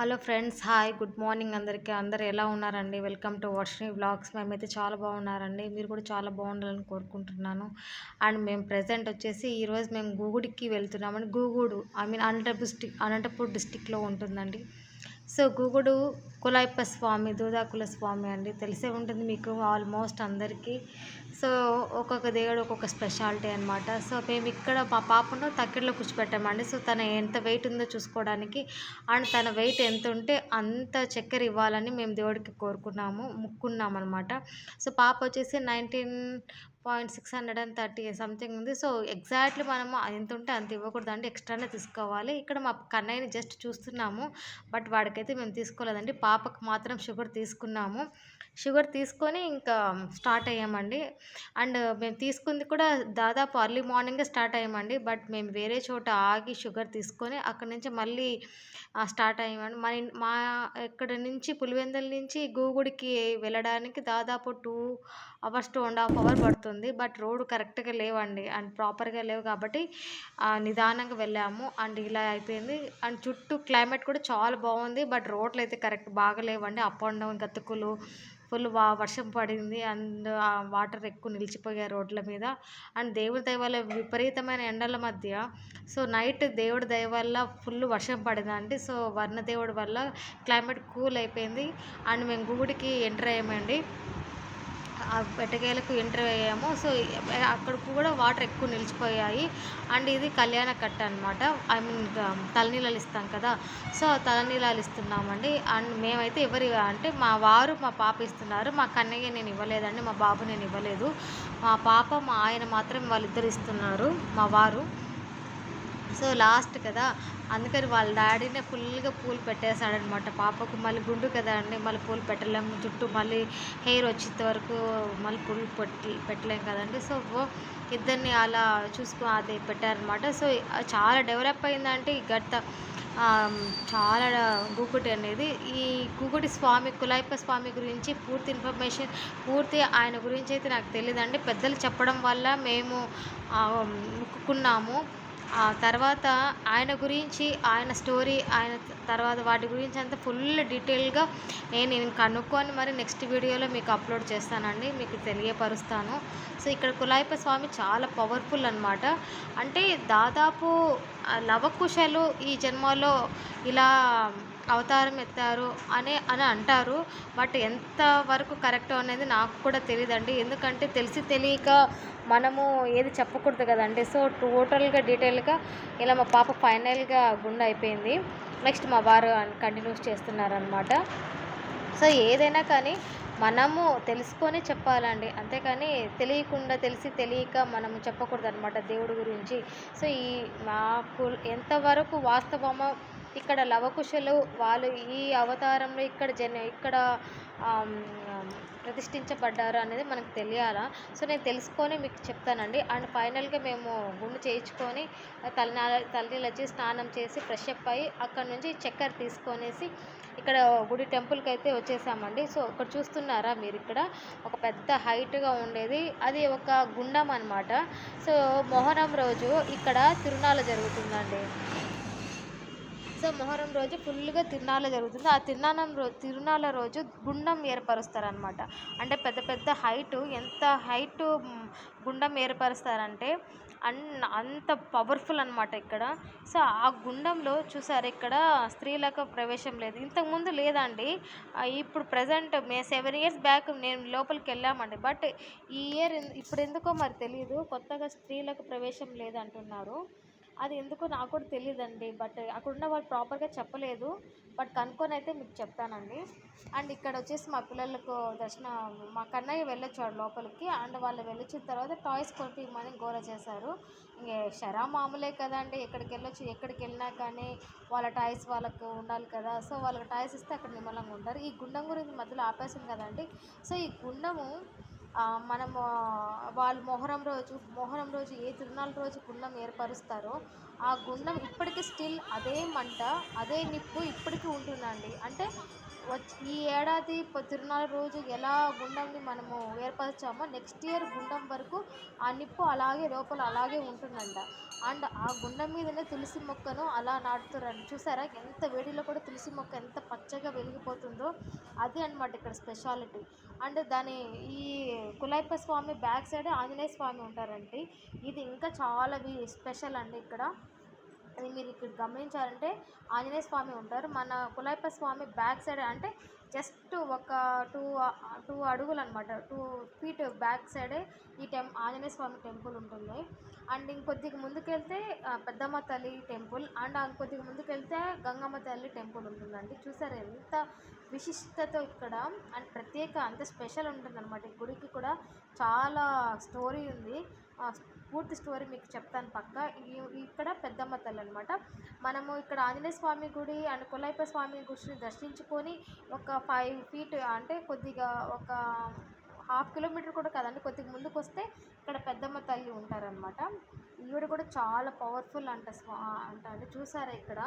Hello friends hi good morning అందరికీ. అందరు ఎలా ఉన్నారండి? Welcome to Varshini vlogs. మేమైతే చాలా బాగున్నారండి. మీరు కూడా చాలా బాగుండాలని కోరుకుంటున్నాను. అండ్ మేము ప్రజెంట్ వచ్చేసి ఈరోజు మేము గూగుడికి వెళ్తున్నామండి. Gugudu I mean Anantapur district Anantapur డిస్టిక్లో ఉంటుందండి. సో గూగుడు కులాయప్ప స్వామి దూదాకుల స్వామి అండి. తెలిసే ఉంటుంది మీకు ఆల్మోస్ట్ అందరికీ. సో ఒక్కొక్క దేవుడు ఒక్కొక్క స్పెషాలిటీ అనమాట సో మేము ఇక్కడ మా పాపను తక్కిడిలో కూర్చోపెట్టామండి సో తన ఎంత వెయిట్ ఉందో చూసుకోవడానికి అండ్ తన వెయిట్ ఎంత ఉంటే అంత చక్కెర ఇవ్వాలని మేము దేవుడికి కోరుకున్నాము ముక్కున్నామన్నమాట. సో పాప వచ్చేసి nineteen point six hundred and thirty something ఉంది. సో ఎగ్జాక్ట్లీ మనము ఎంత ఉంటే అంత ఇవ్వకూడదు అంటే ఎక్స్ట్రానే తీసుకోవాలి. ఇక్కడ మా కన్నయ్యని జస్ట్ చూస్తున్నాము బట్ వాడికైతే మేము తీసుకోలేదండి. పాపకు మాత్రం షుగర్ తీసుకున్నాము. షుగర్ తీసుకొని ఇంకా స్టార్ట్ అయ్యామండి. అండ్ మేము తీసుకుంది కూడా దాదాపు అర్లీ మార్నింగే స్టార్ట్ అయ్యామండి. బట్ మేము వేరే చోట ఆగి షుగర్ తీసుకొని అక్కడి నుంచి మళ్ళీ స్టార్ట్ అయ్యామండి. మన మా ఇక్కడ నుంచి పులివెందుల నుంచి గూగుడికి వెళ్ళడానికి దాదాపు two hours two and half hour పడుతుంది. బట్ రోడ్ కరెక్ట్గా లేవండి. అండ్ ప్రాపర్గా లేవు కాబట్టి నిదానంగా వెళ్ళాము. అండ్ ఇలా అయిపోయింది. అండ్ చుట్టూ క్లైమేట్ కూడా చాలా బాగుంది. బట్ రోడ్లు అయితే కరెక్ట్ బాగలేవండి. అప్ అండ్ డౌన్ గతుకులు ఫుల్ వా వర్షం పడింది. అండ్ ఆ వాటర్ ఎక్కువ నిలిచిపోయాయి రోడ్ల మీద. అండ్ దేవుడి దయ వల్ల విపరీతమైన ఎండల మధ్య సో నైట్ దేవుడి దయ వల్ల ఫుల్ వర్షం పడిందండి. సో వర్ణ దేవుడి వల్ల క్లైమేట్ కూల్ అయిపోయింది. అండ్ మేము గుడికి ఎంటర్ అయ్యామండి. ఆ ఎట్టకేలకు ఎంటర్ అయ్యాము. సో అక్కడ కూడా వాటర్ ఎక్కువ నిలిచిపోయాయి. అండ్ ఇది కళ్యాణ కట్ట అనమాట ఐ మీన్ తలనీళ్ళు ఇస్తాం కదా. సో తలనీలాలు ఇస్తున్నామండి. అండ్ మేమైతే ఎవరి అంటే మా వారు మా పాప ఇస్తున్నారు. మా కన్నయ్య నేను ఇవ్వలేదండి. మా బాబు నేను ఇవ్వలేదు. మా పాప మా ఆయన మాత్రం వాళ్ళిద్దరు ఇస్తున్నారు. మా వారు. సో లాస్ట్ కదా అందుకని వాళ్ళ డాడీనే ఫుల్గా పూలు పెట్టేశాడనమాట. పాపకు మళ్ళీ గుండు కదా అండి మళ్ళీ పూలు పెట్టలేము జుట్టు మళ్ళీ హెయిర్ వచ్చేంత వరకు మళ్ళీ పూలు పెట్టి పెట్టలేము కదండి. సో ఇద్దరిని అలా చూసుకో అది పెట్టారనమాట. సో చాలా డెవలప్ అయిందంటే ఈ గట్ట చాలా గూగుటి అనేది. ఈ గూగుటి స్వామి కులాయిప్ప స్వామి గురించి పూర్తి ఇన్ఫర్మేషన్ పూర్తి ఆయన గురించి అయితే నాకు తెలియదండి పెద్దలు చెప్పడం వల్ల మేము ముక్కుకున్నాము. ఆ తర్వాత ఆయన గురించి ఆయన స్టోరీ ఆయన తర్వాత వాటి గురించి అంతా ఫుల్ డీటెయిల్గా నేను కనుక్కొని మరి నెక్స్ట్ వీడియోలో మీకు అప్లోడ్ చేస్తానండి మీకు తెలియపరుస్తాను. సో ఇక్కడ కులాయిప స్వామి చాలా పవర్ఫుల్ అనమాట అంటే దాదాపు లవకుశలు ఈ జన్మలో ఇలా అవతారం ఎత్తారు అని అని అంటారు. బట్ ఎంతవరకు కరెక్ట్ అనేది నాకు కూడా తెలియదండి ఎందుకంటే తెలిసి తెలియక మనము ఏది చెప్పకూడదు కదండి. సో టోటల్గా డీటెయిల్గా ఇలా మా పాప ఫైనల్గా గుండె అయిపోయింది. నెక్స్ట్ మా వారు కంటిన్యూస్ చేస్తున్నారనమాట సో ఏదైనా కానీ మనము తెలుసుకొని చెప్పాలండి. అంతేకాని తెలియకుండా తెలిసి తెలియక మనం చెప్పకూడదు అనమాట దేవుడి గురించి. సో ఈ మాకు ఎంతవరకు వాస్తవమో ఇక్కడ లవకుశలు వాళ్ళు ఈ అవతారంలో ఇక్కడ జన ఇక్కడ ప్రతిష్ఠించబడ్డారు అనేది మనకు తెలియాలా? సో నేను తెలుసుకొని మీకు చెప్తానండి. అండ్ ఫైనల్గా మేము గుండు చేయించుకొని తలనాల తలనీళ్ళు వచ్చి స్నానం చేసి ఫ్రెష్ అప్ అయ్యి అక్కడ నుంచి చక్కెర తీసుకొనేసి ఇక్కడ గుడి టెంపుల్కి అయితే వచ్చేసామండి. సో ఇక్కడ చూస్తున్నారా మీరు ఇక్కడ? ఒక పెద్ద హైట్గా ఉండేది. అది ఒక గుండం అనమాట సో మొహరం రోజు ఇక్కడ తిరునాళ్ళ జరుగుతుందండి. సో మొహరం రోజు ఫుల్గా తిరునాళ్ళ జరుగుతుంది. ఆ తిరునాళం రోజు తిరునాళ్ళ రోజు గుండం ఏర్పరుస్తారనమాట అంటే పెద్ద పెద్ద హైటు ఎంత హైటు గుండం ఏర్పరుస్తారంటే అన్ అంత పవర్ఫుల్ అనమాట ఇక్కడ. సో ఆ గుండంలో చూసారు ఇక్కడ స్త్రీలకు ప్రవేశం లేదు. ఇంతకుముందు లేదండి. ఇప్పుడు present may seven years back నేను లోపలికి వెళ్ళామండి. బట్ ఈ ఇయర్ ఇప్పుడు ఎందుకో మరి తెలియదు కొత్తగా స్త్రీలకు ప్రవేశం లేదంటున్నారు. అది ఎందుకో నాకు కూడా తెలియదండి బట్ అక్కడ ఉన్న వాళ్ళు ప్రాపర్గా చెప్పలేదు. బట్ కనుక్కొని అయితే మీకు చెప్తానండి. అండ్ ఇక్కడ వచ్చేసి మా పిల్లలకు దర్శనం మా కన్నయ్య వెళ్ళొచ్చాడు లోపలికి. అండ్ వాళ్ళు వెళ్ళొచ్చిన తర్వాత టాయ్స్ కొనిపించమని గోల చేశారు. ఇంక షరా మామూలే కదండి. ఎక్కడికి వెళ్ళొచ్చు ఎక్కడికి వెళ్ళినా కానీ వాళ్ళ టాయ్స్ వాళ్ళకు ఉండాలి కదా. సో వాళ్ళకి టాయ్స్ ఇస్తే అక్కడ నిమ్మలంగా ఉంటారు. ఈ గుండం గురించి మధ్యలో ఆపేసింది కదండి. సో ఈ గుండము మనము వాళ్ళు మొహరం రోజు మొహరం రోజు ఏ తిరునాళ్ళ రోజు గుండం ఏర్పరుస్తారో ఆ గుండం ఇప్పటికీ స్టిల్ అదే మంట అదే నిప్పు ఇప్పటికీ ఉంటుందండి. అంటే ఈ ఏడాది తిరునాళ్ళ రోజు ఎలా గుండంని మనము ఏర్పరిచామో నెక్స్ట్ ఇయర్ గుండం వరకు ఆ నిప్పు అలాగే లోపల అలాగే ఉంటుందంట. అండ్ ఆ గుండం మీదనే తులసి మొక్కను అలా నాటుతారండి చూసారా? ఎంత వేడిలో కూడా తులసి మొక్క ఎంత పచ్చగా వెలిగిపోతుందో అది అనమాట ఇక్కడ స్పెషాలిటీ. అండ్ దాని ఈ కులైప్ప స్వామి బ్యాక్ సైడ్ ఆంజనేయ స్వామి ఉంటారండి. ఇది ఇంకా చాలా వి- స్పెషల్ అండి ఇక్కడ. అది మీరు ఇక్కడ గమనించాలంటే ఆంజనేయ స్వామి ఉంటారు. మన కులాయప స్వామి బ్యాక్ సైడ్ అంటే జస్ట్ ఒక టూ టూ అడుగులు అనమాట టూ ఫీట్ బ్యాక్ సైడే ఈ టెం ఆంజనేయ స్వామి టెంపుల్ ఉంటుంది. అండ్ ఇంకొద్దిగా ముందుకెళ్తే పెద్దమ్మ తల్లి టెంపుల్ అండ్ ఇంకొద్దిగా ముందుకెళ్తే గంగమ్మ తల్లి టెంపుల్ ఉంటుందండి. చూసారు ఎంత విశిష్టత ఇక్కడ. అండ్ ప్రత్యేక అంత స్పెషల్ ఉంటుంది అనమాట ఈ గుడికి కూడా చాలా స్టోరీ ఉంది. పూర్తి స్టోరీ మీకు చెప్తాను పక్క. ఇక్కడ పెద్దమ్మ తల్లి అనమాట మనము ఇక్కడ ఆంజనేయ స్వామి గుడి అండ్ కులైప స్వామి గుడిని దర్శించుకొని ఒక ఫైవ్ ఫీట్ అంటే కొద్దిగా ఒక హాఫ్ కిలోమీటర్ కూడా కదండి కొద్దిగా ముందుకు వస్తే ఇక్కడ పెద్దమ్మ తల్లి ఉంటారనమాట ఈవిడ కూడా చాలా పవర్ఫుల్ అంట స్వా అంట. అంటే చూసారా ఇక్కడ?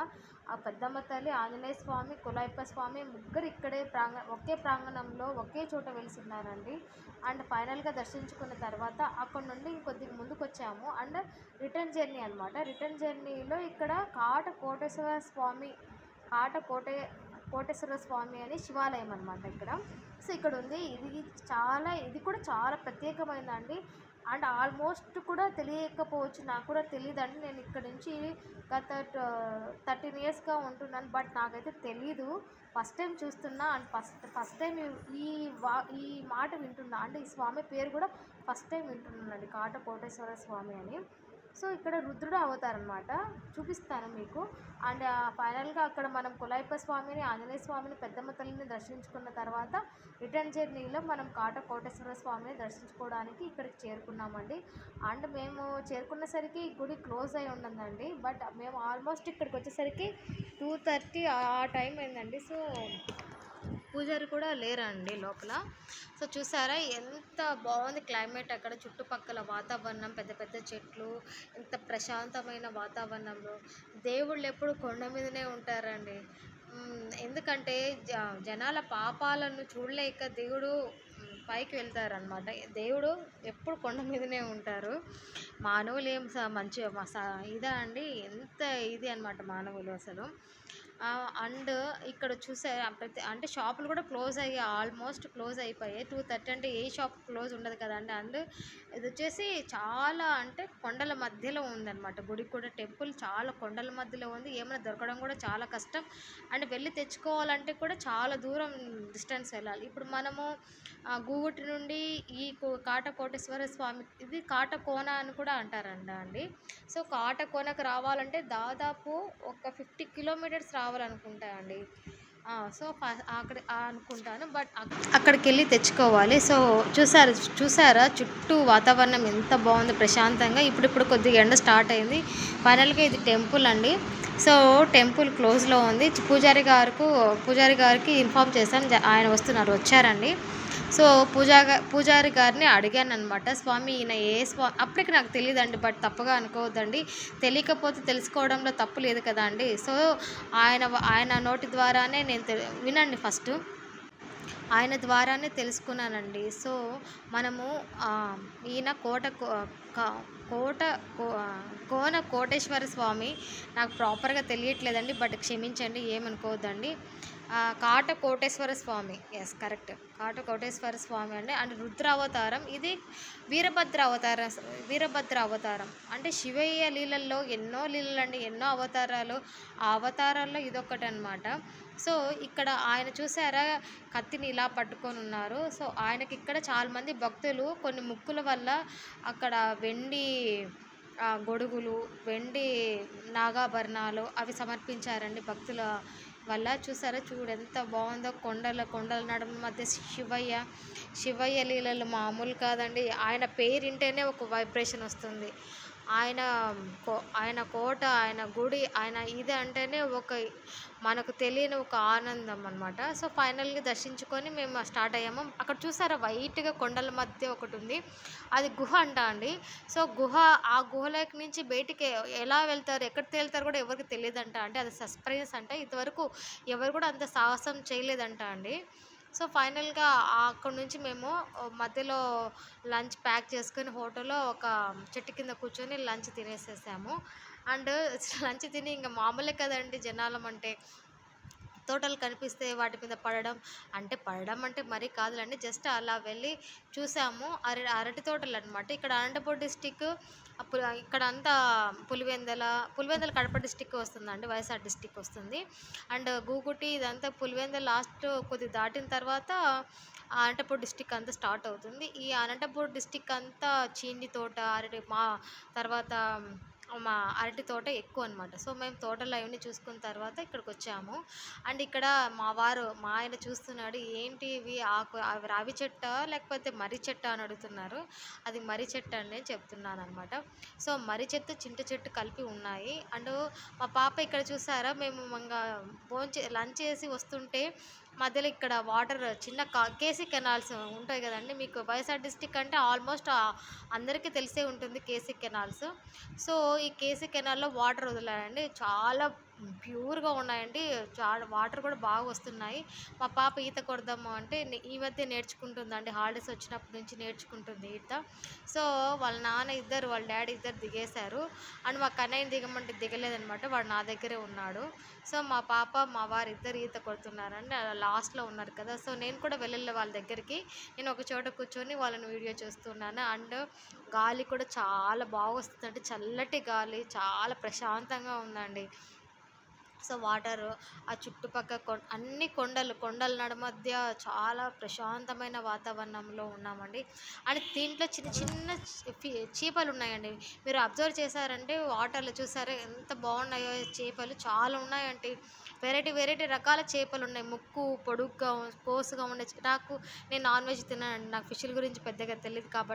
ఆ పెద్దమ్మ తల్లి ఆంజనేయ స్వామి కులాయప్ప స్వామి ముగ్గురు ఇక్కడే ప్రాంగ ఒకే ప్రాంగణంలో ఒకే చోట వెలిసిన్నారండి. అండ్ ఫైనల్గా దర్శించుకున్న తర్వాత అక్కడ నుండి ఇంకొద్దిగా ముందుకు వచ్చాము అండ్ రిటర్న్ జర్నీ అనమాట రిటర్న్ జర్నీలో ఇక్కడ కాట కోటేశ్వర స్వామి కాట కోటే కోటేశ్వర స్వామి అని శివాలయం అనమాట ఇక్కడ. సో ఇక్కడ ఉంది ఇది చాలా ఇది కూడా చాలా ప్రత్యేకమైనదండి అండ్ ఆల్మోస్ట్ కూడా తెలియకపోవచ్చు నాకు కూడా తెలియదండి నేను ఇక్కడ నుంచి గత థర్టీన్ ఇయర్స్గా ఉంటున్నాను బట్ నాకైతే తెలీదు. ఫస్ట్ టైం చూస్తున్నా అండ్ ఫస్ట్ ఫస్ట్ టైం ఈ వా ఈ మాట వింటున్నా. అంటే ఈ స్వామి పేరు కూడా ఫస్ట్ టైం వింటున్నానండి కాట కోటేశ్వర స్వామి అని. సో ఇక్కడ రుద్రుడు అవతారనమాట చూపిస్తాను మీకు. అండ్ ఫైనల్గా అక్కడ మనం కులాయిప స్వామిని ఆంజనేయ స్వామిని పెద్దమ్మ తల్లిని దర్శించుకున్న తర్వాత రిటర్న్ జర్నీలో మనం కాట కోటేశ్వర స్వామిని దర్శించుకోవడానికి ఇక్కడికి చేరుకున్నామండి. అండ్ మేము చేరుకున్నసరికి గుడి క్లోజ్ అయి ఉన్నదండి బట్ మేము ఆల్మోస్ట్ ఇక్కడికి వచ్చేసరికి టూ థర్టీ ఆ టైం అయిందండి. సో పూజారి కూడా లేరండి లోపల. సో చూసారా ఎంత బాగుంది క్లైమేట్ అక్కడ చుట్టుపక్కల వాతావరణం పెద్ద పెద్ద చెట్లు ఎంత ప్రశాంతమైన వాతావరణంలో. దేవుళ్ళు ఎప్పుడు కొండ మీదనే ఉంటారండి. ఎందుకంటే జ జనాల పాపాలను చూడలేక దేవుడు పైకి వెళ్తారనమాట దేవుడు ఎప్పుడు కొండ మీదనే ఉంటారు. మానవులు ఏం స- మంచి ఇదా అండి ఎంత ఇది అనమాట మానవులు అసలు. అండ్ ఇక్కడ చూసే ప్రతి అంటే షాపులు కూడా క్లోజ్ అయ్యాయి ఆల్మోస్ట్ క్లోజ్ అయిపోయాయి. టూ థర్టీ అంటే ఏ షాప్ క్లోజ్ ఉండదు కదండి. అండ్ ఇది వచ్చేసి చాలా అంటే కొండల మధ్యలో ఉందన్నమాట. గుడి కూడా టెంపుల్ చాలా కొండల మధ్యలో ఉంది. ఏమైనా దొరకడం కూడా చాలా కష్టం. అండ్ వెళ్ళి తెచ్చుకోవాలంటే కూడా చాలా దూరం డిస్టెన్స్ వెళ్ళాలి. ఇప్పుడు మనము గూగుటి నుండి ఈ కో- స్వామి ఇది కాటకోన అని కూడా అంటారంట అండి. సో కాటకోనకు రావాలంటే దాదాపు ఒక ఫిఫ్టీ కిలోమీటర్స్ రావాలి అండి సో అక్కడ అనుకుంటాను బట్ అక్కడికి వెళ్ళి తెచ్చుకోవాలి. సో చూసారు చూసారా? చుట్టూ వాతావరణం ఎంత బాగుంది ప్రశాంతంగా. ఇప్పుడు ఇప్పుడు కొద్దిగా ఎండ స్టార్ట్ అయింది. ఫైనల్గా ఇది టెంపుల్ అండి. సో టెంపుల్ క్లోజ్లో ఉంది. పూజారి గారికి పూజారి గారికి ఇన్ఫామ్ చేశాం ఆయన వస్తున్నారు వచ్చారండి. సో పూజా పూజారి గారిని అడిగాను అనమాట స్వామి ఈయన ఏ స్వా అప్పటికి నాకు తెలియదండి బట్ తప్పుగా అనుకోవద్దండి. తెలియకపోతే తెలుసుకోవడంలో తప్పు లేదు కదా అండి. సో ఆయన ఆయన నోటి ద్వారానే నేను తె- వినండి ఫస్ట్. ఆయన ద్వారానే తెలుసుకున్నానండి. సో మనము ఈయన కోట కో- కోట కో- కోన కోటేశ్వర స్వామి నాకు ప్రాపర్గా తెలియట్లేదండి బట్ క్షమించండి ఏమనుకోవద్దండి. కాట కోటేశ్వర స్వామి. ఎస్ కరెక్ట్ కాట కోటేశ్వర స్వామి అండి. అండ్ రుద్ర అవతారం ఇది వీరభద్ర అవతారం వీరభద్ర అవతారం అంటే శివయ్య లీలల్లో ఎన్నో లీలలు అండి ఎన్నో అవతారాలు. ఆ అవతారాల్లో ఇదొకటి అనమాట సో ఇక్కడ ఆయన చూసారా? కత్తిని ఇలా పట్టుకొని ఉన్నారు. సో ఆయనకి ఇక్కడ చాలామంది భక్తులు కొన్ని ముక్కుల వల్ల అక్కడ వెండి గొడుగులు వెండి నాగాభరణాలు అవి సమర్పించారండి భక్తుల వల్ల చూసారా? చూడు ఎంత బాగుందో కొండల కొండల నడుమ మధ్య శివయ్య శివయ్య లీలలు మామూలు కాదండి. ఆయన పేరు వింటేనే ఒక వైబ్రేషన్ వస్తుంది. ఆయన కో ఆయన కోట ఆయన గుడి ఆయన ఇది అంటేనే ఒక మనకు తెలియని ఒక ఆనందం అనమాట సో ఫైనల్గా దర్శించుకొని మేము స్టార్ట్ అయ్యాము. అక్కడ చూసారా? వైట్గా కొండల మధ్య ఒకటి ఉంది. అది గుహ అంట అండి. సో గుహ ఆ గుహలోకి నుంచి బయటికి ఎలా వెళ్తారు ఎక్కడ తేలుతారు కూడా ఎవరికి తెలియదంట అంటే అది సస్ప్రైజ్ అంట. ఇంతవరకు ఎవరు కూడా అంత సాహసం చేయలేదంట అండి. సో ఫైనల్గా అక్కడ నుంచి మేము మధ్యలో లంచ్ ప్యాక్ చేసుకొని హోటల్లో ఒక చెట్టు కింద కూర్చొని లంచ్ తినేసేసాము. అండ్ లంచ్ తిని ఇంకా మామూలే కదండి జనాలం అంటే తోటలు కనిపిస్తే వాటి మీద పడడం అంటే పడడం అంటే మరీ కాదులండి జస్ట్ అలా వెళ్ళి చూసాము. అర అరటి తోటలు అనమాట ఇక్కడ అనంతపూర్ డిస్టిక్ అప్పుడు ఇక్కడ అంతా పులివెందల పులివెందల కడప డిస్టిక్ వస్తుందండి వైఎస్ఆర్ డిస్టిక్ వస్తుంది. అండ్ గూగుటి ఇదంతా పులివెందల లాస్ట్ కొద్ది దాటిన తర్వాత అనంతపూర్ డిస్టిక్ అంతా స్టార్ట్ అవుతుంది. ఈ అనంతపూర్ డిస్టిక్ అంతా చీని తోట అరటి మా తర్వాత మా అరటి తోట ఎక్కువ అనమాట సో మేము తోటలో అవన్నీ చూసుకున్న తర్వాత ఇక్కడికి వచ్చాము అండ్ ఇక్కడ మా వారు మా ఆయన చూస్తున్నాడు ఏంటి ఇవి? ఆకు అవి రావి చెట్ట? లేకపోతే మర్రి చెట్ట? అని అడుగుతున్నారు. అది మర్రి చెట్టు అని నేను చెప్తున్నాను అనమాట సో మర్రి చెట్టు చింత చెట్టు కలిపి ఉన్నాయి. అండ్ మా పాప ఇక్కడ చూసారా? మేము ఇంకా భోంచే లంచ్ చేసి వస్తుంటే మధ్యలో ఇక్కడ వాటర్ చిన్న కా కేసీ కెనాల్స్ ఉంటాయి కదండి. మీకు వైఎస్ఆర్ డిస్టిక్ అంటే ఆల్మోస్ట్ అందరికీ తెలిసే ఉంటుంది కేసీ కెనాల్స్. సో ఈ కేసీ కెనాల్లో వాటర్ వదిలారండి చాలా ప్యూర్గా ఉన్నాయండి. చాలా వాటర్ కూడా బాగా వస్తున్నాయి. మా పాప ఈత కొడదాము అంటే ఈ మధ్య నేర్చుకుంటుందండి. హాలిడేస్ వచ్చినప్పటి నుంచి నేర్చుకుంటుంది ఈత. సో వాళ్ళ నాన్న ఇద్దరు వాళ్ళ డాడీ ఇద్దరు దిగేశారు. అండ్ మా కన్నయ్యని దిగమంటే దిగలేదనమాట. వాడు నా దగ్గరే ఉన్నాడు. సో మా పాప మా వారు ఇద్దరు ఈత కొడుతున్నారండి. లాస్ట్లో ఉన్నారు కదా. సో నేను కూడా వెళ్ళలే వాళ్ళ దగ్గరికి. నేను ఒక చోట కూర్చొని వాళ్ళని వీడియో చూస్తున్నాను. అండ్ గాలి కూడా చాలా బాగా వస్తుంది అంటే చల్లటి గాలి చాలా ప్రశాంతంగా ఉందండి. సో వాటర్ ఆ చుట్టుపక్కల కొ అన్ని కొండలు కొండల నడు మధ్య చాలా ప్రశాంతమైన వాతావరణంలో ఉన్నామండి. అండ్ దీంట్లో చిన్న చిన్న చేపలు ఉన్నాయండి. మీరు అబ్జర్వ్ చేశారంటే వాటర్లో చూసారా ఎంత బాగున్నాయో చేపలు. చాలా ఉన్నాయండి వెరైటీ వెరైటీ రకాల చేపలు ఉన్నాయి. ముక్కు పొడుగ్గా కోసుగా ఉండే నాకు నేను నాన్ వెజ్ తిన్నానండి నాకు ఫిష్ల గురించి పెద్దగా తెలియదు కాబట్టి